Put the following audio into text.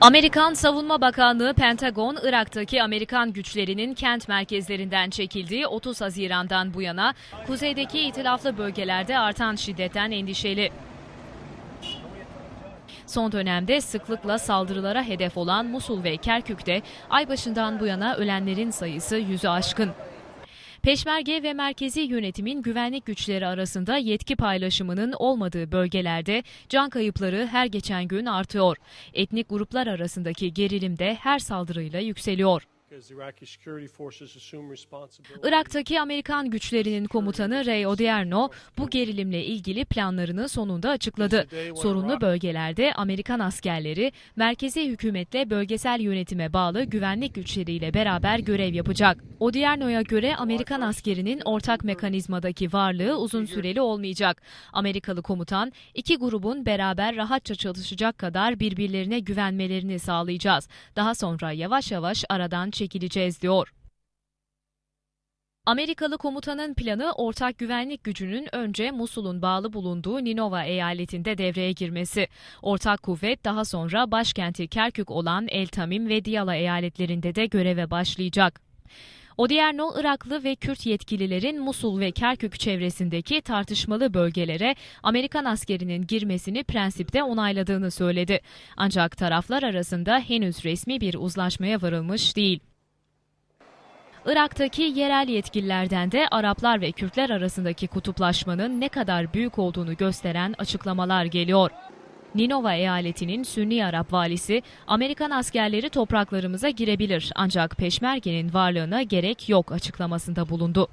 Amerikan Savunma Bakanlığı Pentagon, Irak'taki Amerikan güçlerinin kent merkezlerinden çekildiği 30 Haziran'dan bu yana kuzeydeki itilaflı bölgelerde artan şiddetten endişeli. Son dönemde sıklıkla saldırılara hedef olan Musul ve Kerkük'te ay başından bu yana ölenlerin sayısı yüzü aşkın. Peşmerge ve merkezi yönetimin güvenlik güçleri arasında yetki paylaşımının olmadığı bölgelerde can kayıpları her geçen gün artıyor. Etnik gruplar arasındaki gerilim de her saldırıyla yükseliyor. Irak'taki Amerikan güçlerinin komutanı Ray Odierno bu gerilimle ilgili planlarını sonunda açıkladı. Sorunlu bölgelerde Amerikan askerleri merkezi hükümetle bölgesel yönetime bağlı güvenlik güçleriyle beraber görev yapacak. Odierno'ya göre Amerikan askerinin ortak mekanizmadaki varlığı uzun süreli olmayacak. Amerikalı komutan iki grubun beraber rahatça çalışacak kadar birbirlerine güvenmelerini sağlayacağız. Daha sonra yavaş yavaş aradan çekileceğiz diyor. Amerikalı komutanın planı ortak güvenlik gücünün önce Musul'un bağlı bulunduğu Ninova eyaletinde devreye girmesi. Ortak kuvvet daha sonra başkenti Kerkük olan El Tamim ve Diyala eyaletlerinde de göreve başlayacak. Odierno, Iraklı ve Kürt yetkililerin Musul ve Kerkük çevresindeki tartışmalı bölgelere Amerikan askerinin girmesini prensipte onayladığını söyledi. Ancak taraflar arasında henüz resmi bir uzlaşmaya varılmış değil. Irak'taki yerel yetkililerden de Araplar ve Kürtler arasındaki kutuplaşmanın ne kadar büyük olduğunu gösteren açıklamalar geliyor. Ninova eyaletinin Sünni Arap valisi, Amerikan askerleri topraklarımıza girebilir ancak peşmergenin varlığına gerek yok açıklamasında bulundu.